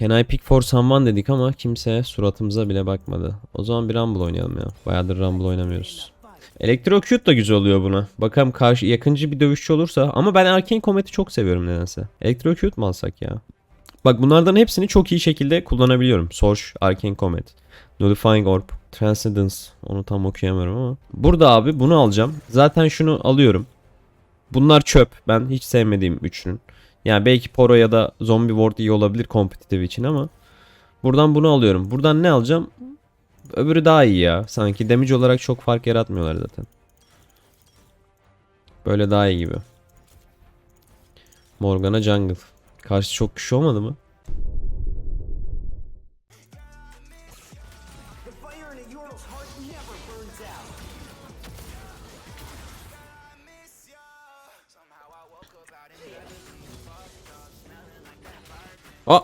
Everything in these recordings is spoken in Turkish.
Can I pick for someone dedik ama kimse suratımıza bile bakmadı. O zaman bir Rumble oynayalım ya. Bayağıdır Rumble oynamıyoruz. Electrocute da güzel oluyor buna. Bakalım karşı yakıncı bir dövüşçü olursa. Ama ben Arcane Comet'i çok seviyorum nedense. Electrocute mu alsak ya? Bak bunlardan hepsini çok iyi şekilde kullanabiliyorum. Sorge, Arcane Comet, Nullifying Orb, Transcendence. Onu tam okuyamıyorum ama. Burada abi bunu alacağım. Zaten şunu alıyorum. Bunlar çöp. Ben hiç sevmediğim üçünün. Yani belki Poro ya da Zombie Ward iyi olabilir kompetitif için ama. Buradan bunu alıyorum. Buradan ne alacağım? Öbürü daha iyi ya. Sanki damage olarak çok fark yaratmıyorlar zaten. Böyle daha iyi gibi. Morgana Jungle. Karşı çok kişi olmadı mı? Aa!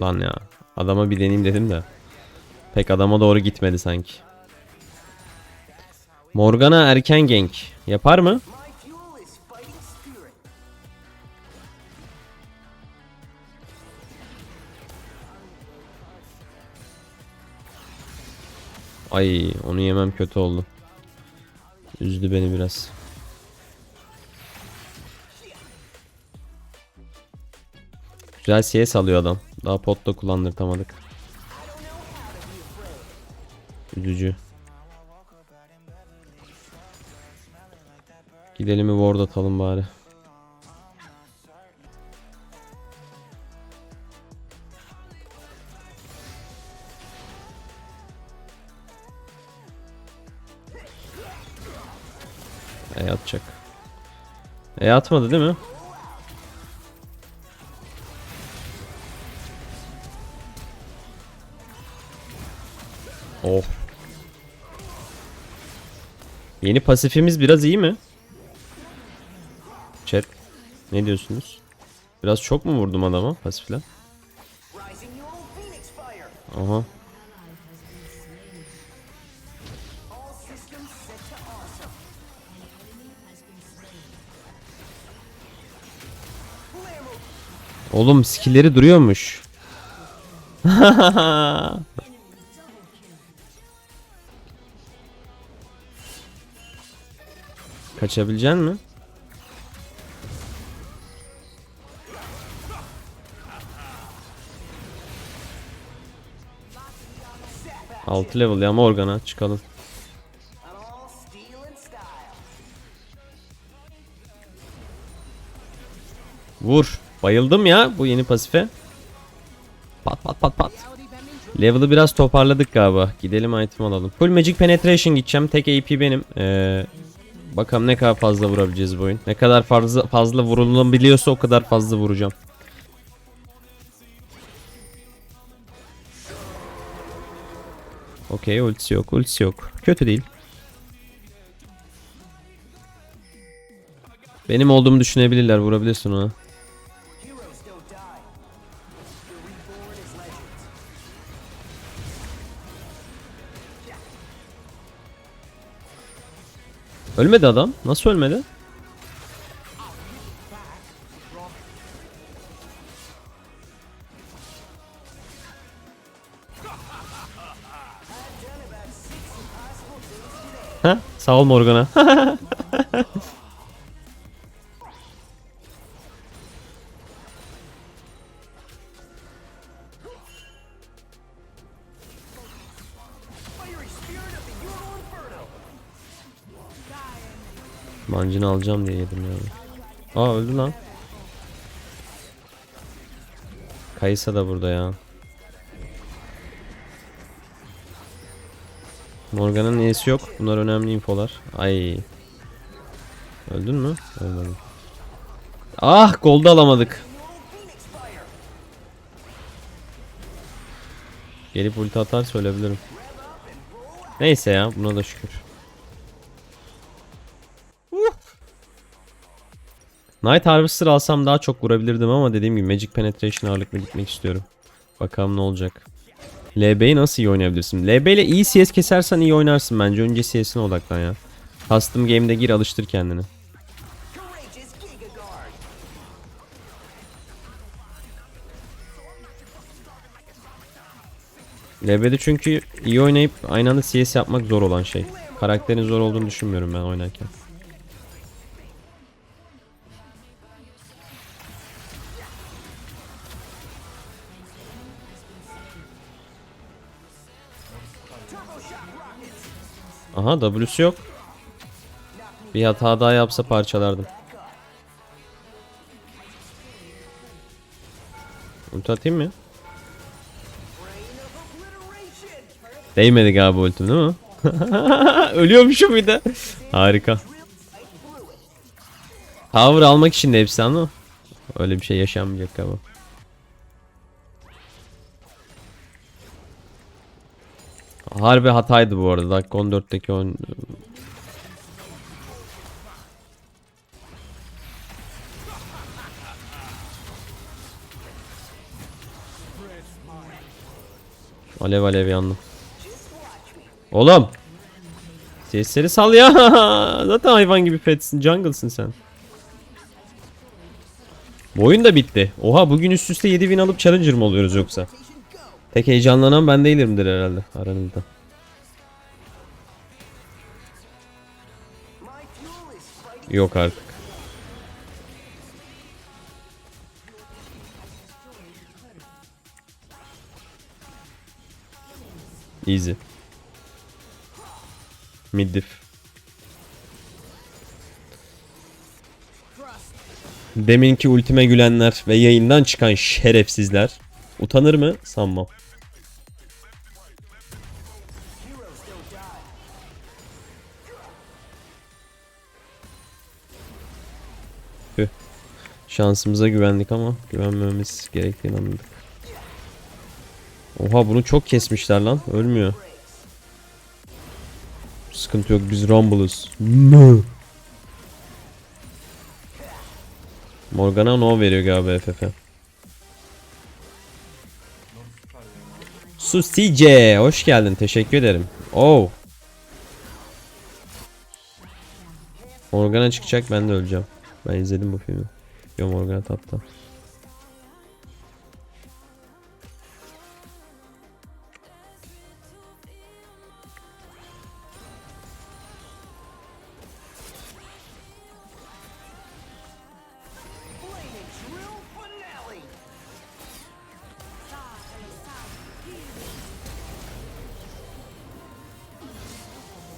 Lan ya. Adama bir deneyeyim dedim de. Pek adama doğru gitmedi sanki. Morgana erken gank. Yapar mı? Ay onu yemem kötü oldu. Üzdü beni biraz. Güzel CS alıyor adam. Daha pot da kullandırtamadık. Üzücü. Gidelim bir ward atalım bari. E atacak. E atmadı değil mi? Yeni pasifimiz biraz iyi mi? Chat. Ne diyorsunuz? Biraz çok mu vurdum adama pasifle? Aha. Oğlum skill'leri duruyormuş. Kaçabilecek mi? Altı level ya Morgana çıkalım. Vur. Bayıldım ya bu yeni pasife. Pat pat pat pat. Level'ı biraz toparladık galiba. Gidelim item alalım. Full Magic Penetration gideceğim. Tek AP benim. Ee, bakalım ne kadar fazla vurabileceğiz bu oyun. Ne kadar fazla fazla vurulabiliyorsa o kadar fazla vuracağım. Okey ultisi yok ultisi yok. Kötü değil. Benim olduğumu düşünebilirler vurabilirsin ona. Ölmedi adam. Nasıl ölmedi? Ha? Sağ ol Morgana. Mancını alacağım diye yedim yani. Aa öldü lan. Kayısa da burada ya. Morgan'ın neyesi yok. Bunlar önemli infolar. Ay. Öldün mü? Ölmedim. Ah golda alamadık. Gelip ulti atar söyleyebilirim. Neyse ya buna da şükür. Night Harvester alsam daha çok vurabilirdim ama dediğim gibi Magic Penetration ağırlıkla gitmek istiyorum. Bakalım ne olacak. LB'yi nasıl iyi oynayabilirsin? LB ile iyi CS kesersen iyi oynarsın bence. Önce CS'ine odaklan ya. Custom game'de gir alıştır kendini. LB'de çünkü iyi oynayıp aynı anda CS yapmak zor olan şey. Karakterin zor olduğunu düşünmüyorum ben oynarken. Aha W'su yok. Bir hata daha yapsa parçalardım. Ulti atayım mı? Değmedi galiba ultim değil mi? Ölüyormuşum bir de. Harika. Tower almak için de hepsi ama öyle bir şey yaşanmayacak galiba. Harbi hataydı bu arada. Dakika 14'teki oyun. Alev alev yandım. Oğlum. Sesleri sal ya. Zaten hayvan gibi petsin. Jungle'sın sen. Bu oyun da bitti. Oha bugün üst üste 7000 alıp challenger mı oluyoruz yoksa? Tek heyecanlanan ben değilimdir herhalde aranızda. Yok artık. Easy. Middiff. Deminki ultime gülenler ve yayından çıkan şerefsizler utanır mı? Sanmam. Şansımıza güvendik ama güvenmememiz gerektiğini anladık. Oha bunu çok kesmişler lan. Ölmüyor. Sıkıntı yok biz Rumble'ız. Morgana no veriyor galiba FF. Susice hoş geldin teşekkür ederim. Oh. Morgana çıkacak ben de öleceğim. Ben izledim bu filmi. Yo Morgana tapta.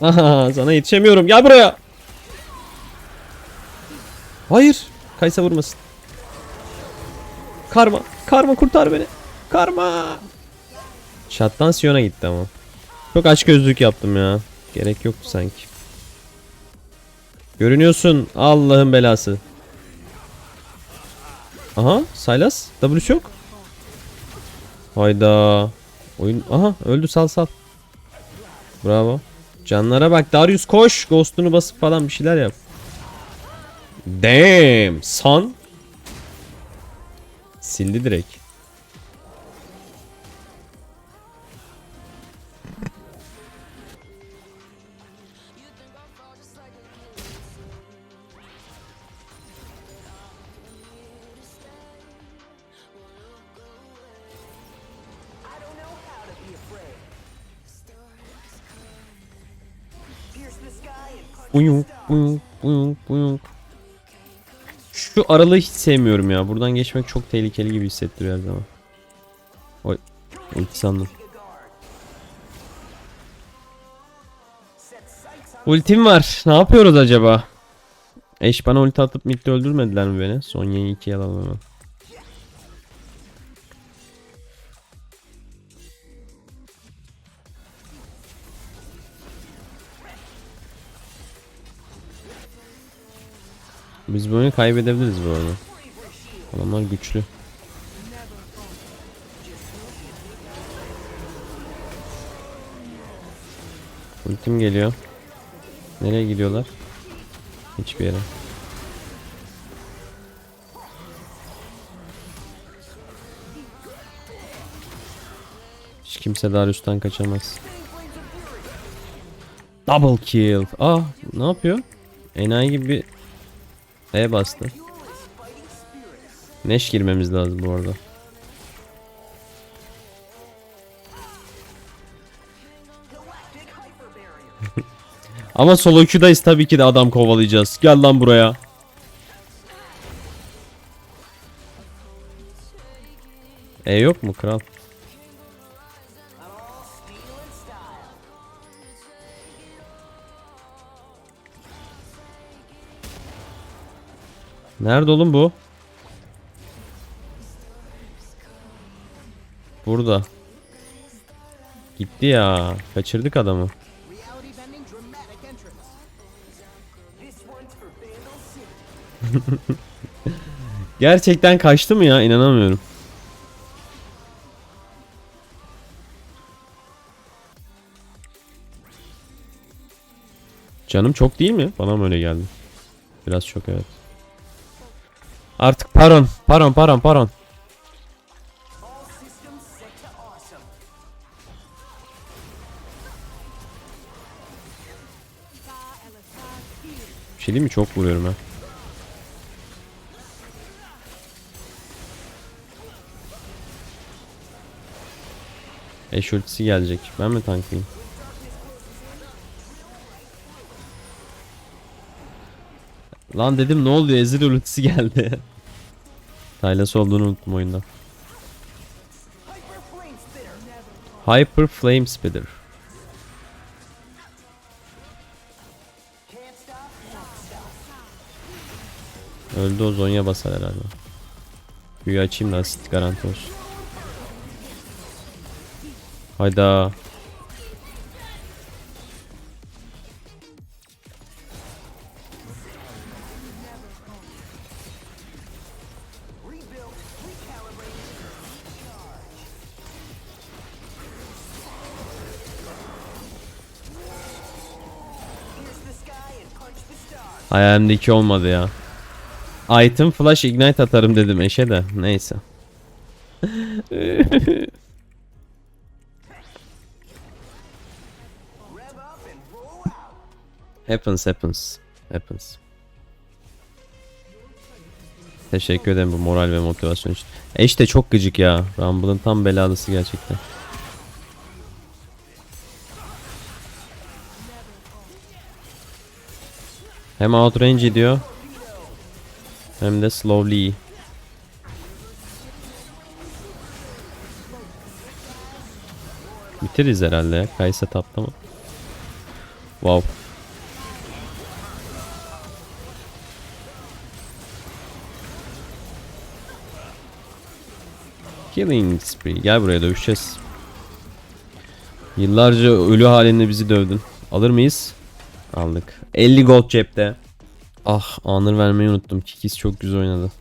Aha sana yetişemiyorum. Gel buraya. Hayır. Kaysa vurmasın. Karma. Karma kurtar beni. Karma. Şattan Sion'a gitti ama. Çok aç gözlük yaptım ya. Gerek yoktu sanki. Görünüyorsun Allah'ın belası. Aha Sylas W'su yok. Hayda. Oyun aha öldü sal sal. Bravo. Canlara bak Darius koş. Ghost'unu basıp falan bir şeyler yap. Damn son. Sildi direkt. I don't know how Şu aralığı hiç sevmiyorum ya. Buradan geçmek çok tehlikeli gibi hissettiriyor her zaman. Oy. Ulti sandım. Ultim var. Ne yapıyoruz acaba? Eş bana ulti atıp midde öldürmediler mi beni? Son yayın 2 yalan hemen. Biz bu oyunu kaybedebiliriz bu arada. Adamlar güçlü. Ultim geliyor. Nereye gidiyorlar? Hiçbir yere. Hiç kimse Darius'tan kaçamaz. Double kill. Ah ne yapıyor? Enayi gibi e bastı. Neş girmemiz lazım bu arada. Ama solo queue'dayız tabii ki de adam kovalayacağız. Gel lan buraya. E yok mu kral? Nerede oğlum bu? Burada. Gitti ya. Kaçırdık adamı. Gerçekten kaçtı mı ya? İnanamıyorum. Canım çok değil mi? Bana mı öyle geldi? Biraz çok evet. Artık paron, paron, paron, paron. Bir şey mi? Çok vuruyorum ha. Eş ultisi gelecek. Ben mi tanklayayım? Lan dedim ne oluyor? Ezreal ultisi geldi. Tylas olduğunu unuttum oyunda. Hyper Flame Spitter. Öldü o Zonya basar herhalde. Büyü açayım da asit garanti olsun. Hayda. Hayalimdeki olmadı ya. Item flash ignite atarım dedim eşe de. Neyse. Happens happens. Happens. Teşekkür ederim bu moral ve motivasyon için. Eş de çok gıcık ya. Rumble'ın tam belalısı gerçekten. Hem outrange ediyor. Hem de slowly. Bitiririz herhalde. Kaysa tapta mı? Wow. Killing spree. Gel buraya dövüşeceğiz. Yıllarca ölü halinde bizi dövdün. Alır mıyız? Aldık. 50 gold cepte. Ah anır vermeyi unuttum. Kikis çok güzel oynadı.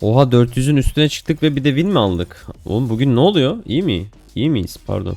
Oha 400'ün üstüne çıktık ve bir de win mi aldık? Oğlum bugün ne oluyor? İyi mi? İyi miyiz? Pardon.